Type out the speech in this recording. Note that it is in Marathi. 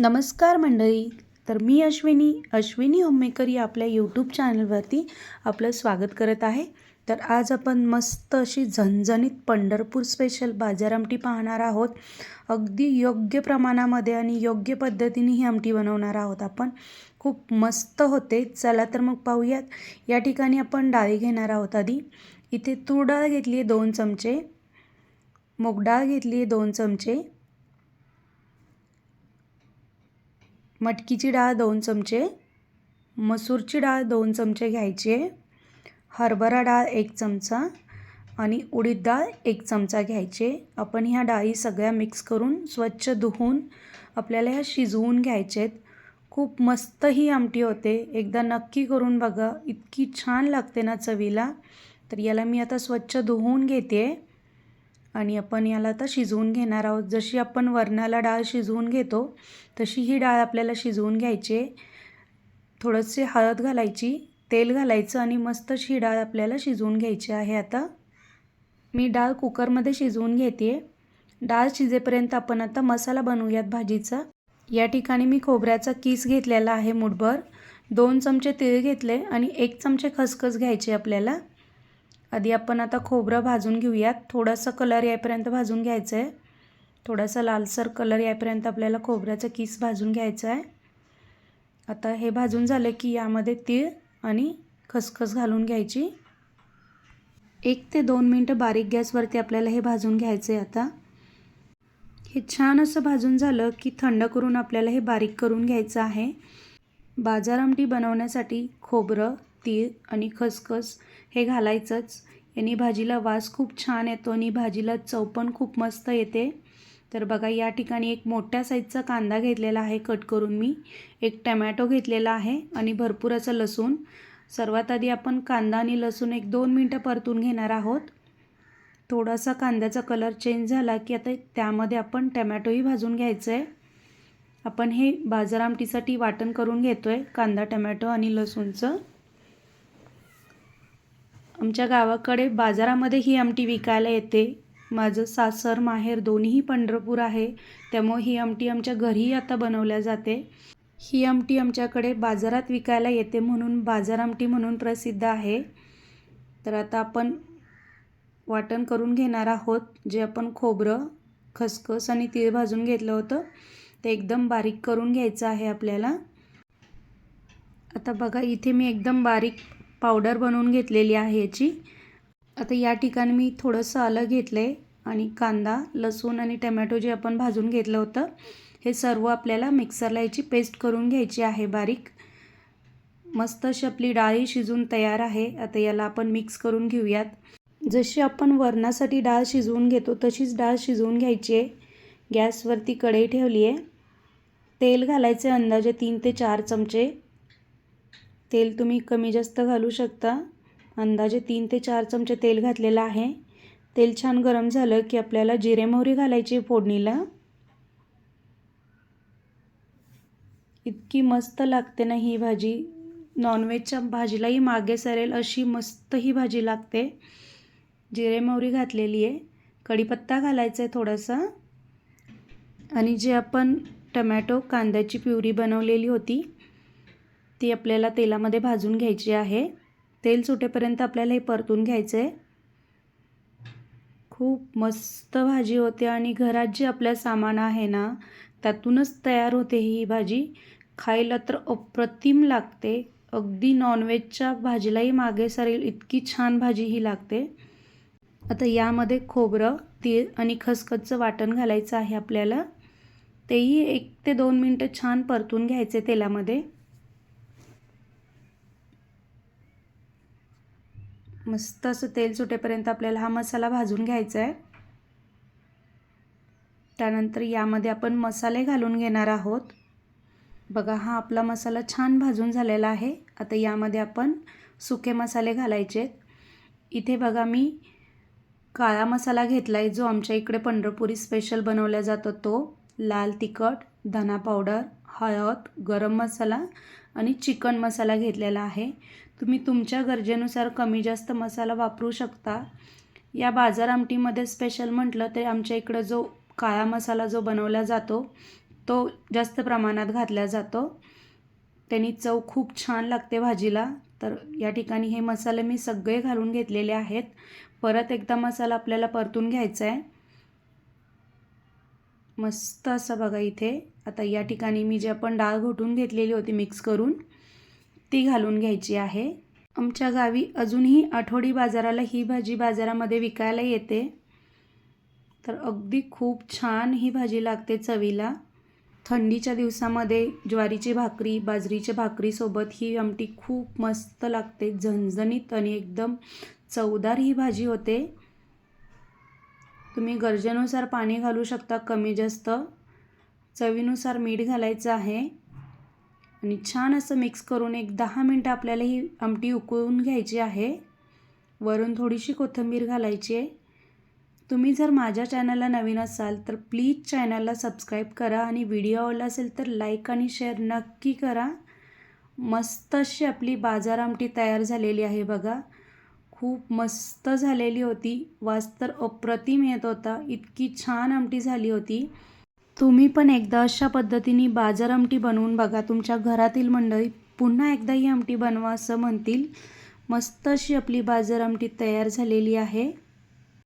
नमस्कार मंडळी. तर मी अश्विनी अश्विनी होममेकर या आपल्या यूट्यूब चॅनलवरती आपलं स्वागत करत आहे. तर आज आपण मस्त अशी झणझणीत पंढरपूर स्पेशल बाजार आमटी पाहणार आहोत. अगदी योग्य प्रमाणामध्ये आणि योग्य पद्धतीने ही आमटी बनवणार आहोत आपण. खूप मस्त होते. चला तर मग पाहूयात. या ठिकाणी आपण डाळी घेणार आहोत आधी. इथे तूर डाळ घेतली आहे दोन चमचे. मूग डाळ घेतली आहे दोन चमचे. मटकीची डाळ दोन चमचे मसूरची डाळ दोन चमचे घ्यायचे हरभरा डाळ एक चमचा आणि उडीद डाळ एक चमचा घ्यायचे. आपण ह्या डाळी सगळ्या मिक्स करून स्वच्छ धुवून आपल्याला ह्या शिजवून घ्यायचेत. खूप मस्त ही आमटी होते. एकदा नक्की करून बघा. इतकी छान लागते ना चवीला. तर याला मी आता स्वच्छ धुवून घेते. आणि आपण याला आता शिजवून घेणार आहोत. जशी आपण वरणाला डाळ शिजवून घेतो तशी ही डाळ आपल्याला शिजवून घ्यायची. आहे थोडंसे हळद घालायची तेल घालायचं आणि मस्तच ही डाळ आपल्याला शिजवून घ्यायची आहे आता. मी डाळ कुकरमध्ये शिजवून घेते डाळ शिजेपर्यंत आपण आता मसाला बनवूयात भाजीचा. या ठिकाणी मी खोबऱ्याचा किस घेतलेला आहे मुठभर. दोन चमचे तीळ घेतले आणि एक चमचे खसखस घ्यायचे आपल्याला. आधी आपण आता खोबरं भाजून घेऊयात. थोडासा कलर यायपर्यंत भाजून घ्यायचं आहे थोडासा लालसर कलर यायपर्यंत आपल्याला खोबऱ्याचा किस भाजून घ्यायचा आहे आता हे भाजून झालं की यामध्ये तीळ आणि खसखस घालून घ्यायची. एक ते दोन मिनटं बारीक गॅसवरती आपल्याला हे भाजून घ्यायचं आहे आता. हे छान असं भाजून झालं की थंड करून आपल्याला हे बारीक करून घ्यायचं आहे. बाजार आमटी बनवण्यासाठी खोबरं तीळ आणि खसखस हे घालायचंच. यांनी भाजीला वास खूप छान येतो आणि भाजीला चव पण खूप मस्त येते. तर बघा या ठिकाणी एक मोठ्या साईजचा कांदा घेतलेला आहे कट करून मी. एक टमॅटो घेतलेला आहे आणि भरपूर असं लसूण. सर्वात आधी आपण कांदा आणि लसूण एक दोन मिनटं परतून घेणार आहोत. थोडासा कांद्याचा कलर चेंज झाला की आता त्यामध्ये आपण टमॅटोही भाजून घ्यायचं आहे आपण हे बाजार आमटीसाठी वाटण करून घेतो आहे कांदा टमॅटो आणि लसूणचं. आमच्या गावाकडे बाजारामध्ये ही आमटी विकायला येते. माझं सासर माहेर दोन्हीही पंढरपूर आहे. त्यामुळे ही आमटी आमच्या घरीही आता बनवल्या जाते. ही आमटी आमच्याकडे बाजारात विकायला येते म्हणून बाजार आमटी म्हणून प्रसिद्ध आहे. तर आता आपण वाटण करून घेणार आहोत. जे आपण खोबरं खसखस आणि तीळ भाजून घेतलं होतं ते एकदम बारीक करून घ्यायचं आहे आपल्याला. आता बघा इथे मी एकदम बारीक पावडर बनवून घेतलेली आहे याची. आता या ठिकाणी मी थोडंसं आलं घेतलं आहे आणि कांदा लसूण आणि टमॅटो जे आपण भाजून घेतलं होतं हे सर्व आपल्याला मिक्सरला याची पेस्ट करून घ्यायची आहे बारीक. मस्त अशी आपली डाळी शिजून तयार आहे. आता याला आपण मिक्स करून घेऊयात. जशी आपण वरणासाठी डाळ शिजवून घेतो तशीच डाळ शिजवून घ्यायची आहे. गॅसवरती कढई ठेवली आहे. तेल घालायचे अंदाजे तीन ते चार चमचे. तेल तुम्ही कमी जास्त घालू शकता. अंदाजे तीन ते चार चमचे तेल घातलेलं आहे. तेल छान गरम झालं की आपल्याला जिरे मोहरी घालायची फोडणीला. इतकी मस्त लागते ना ही भाजी. नॉनव्हेजच्या भाजीलाही मागे सरेल अशी मस्त ही भाजी लागते. जिरे मोहरी घातलेली आहे. कढीपत्ता घालायचा आहे थोडासा. आणि जे आपण टमॅटो कांद्याची प्युरी बनवलेली होती ती आपल्याला तेलामध्ये भाजून घ्यायची आहे. तेल सुटेपर्यंत आपल्याला हे परतून घ्यायचं आहे खूप मस्त भाजी होते आणि घरात जे आपल्या सामान आहे ना त्यातूनच तयार होते ही भाजी. खायला तर अप्रतिम लागते. अगदी नॉनव्हेजच्या भाजीलाही मागे सरेल इतकी छान भाजी ही लागते. आता यामध्ये खोबरं तीळ आणि खसखसचं वाटण घालायचं आहे आपल्याला. तेही एक ते दोन मिनटं छान परतून घ्यायचे तेलामध्ये. मस्त असं तेल सुटेपर्यंत आपल्याला हा मसाला भाजून घ्यायचा आहे. त्यानंतर यामध्ये आपण मसाले घालून घेणार आहोत. बघा हा आपला मसाला छान भाजून झालेला आहे. आता यामध्ये आपण सुके मसाले घालायचे इथे बघा मी काळा मसाला घेतला आहे जो आमच्या इकडे पंढरपुरी स्पेशल बनवला जातो तो. लाल तिखट धना पावडर हळद गरम मसाला आणि चिकन मसाला घेतलेला आहे. तुम्ही तुमच्या गरजेनुसार कमी जास्त मसाला वापरू शकता. या बाजार आमटीमध्ये स्पेशल म्हटलं तर आमच्या इकडं जो काळा मसाला जो बनवला जातो तो जास्त प्रमाणात घातला जातो. त्यांनी चव खूप छान लागते भाजीला. तर या ठिकाणी हे मसाले मी सगळे घालून घेतलेले आहेत. परत एकदा मसाला आपल्याला परतून घ्यायचा आहे मस्त असं बघा इथे. आता या ठिकाणी मी जे आपण डाळ घोटून घेतलेली होती मिक्स करून ती घालून घ्यायची आहे. आमच्या गावी अजूनही आठवडी बाजाराला ही भाजी बाजारामध्ये विकायला येते. तर अगदी खूप छान ही भाजी लागते चवीला. थंडीच्या दिवसामध्ये ज्वारीची भाकरी बाजरीच्या भाकरीसोबत ही आमटी खूप मस्त लागते. झणझणीत आणि एकदम चवदार ही भाजी होते. तुम्ही गरजेनुसार पाणी घालू शकता कमी जास्त. चवीनुसार मीठ घालायचं आहे. आणि छान असं मिक्स करून एक दहा मिनटं आपल्याला ही आमटी उकळून घ्यायची आहे. वरून थोडीशी कोथिंबीर घालायची आहे. तुम्ही जर माझ्या चॅनलला नवीन असाल तर प्लीज चॅनलला सबस्क्राईब करा आणि व्हिडिओ आवडला असेल तर लाईक आणि शेअर नक्की करा. मस्त अशी आपली बाजार आमटी तयार झालेली आहे बघा. खूप मस्त झालेली होती. वास तर अप्रतिम येत होता. इतकी छान आमटी झाली होती. तुम्ही पण एकदा अशा पद्धतीने बाजार आमटी बनवून बघा. तुमच्या घरातील मंडळी पुन्हा एकदा ही आमटी बनवा असं म्हणतील. मस्त अशी आपली बाजार आमटी तयार झालेली आहे.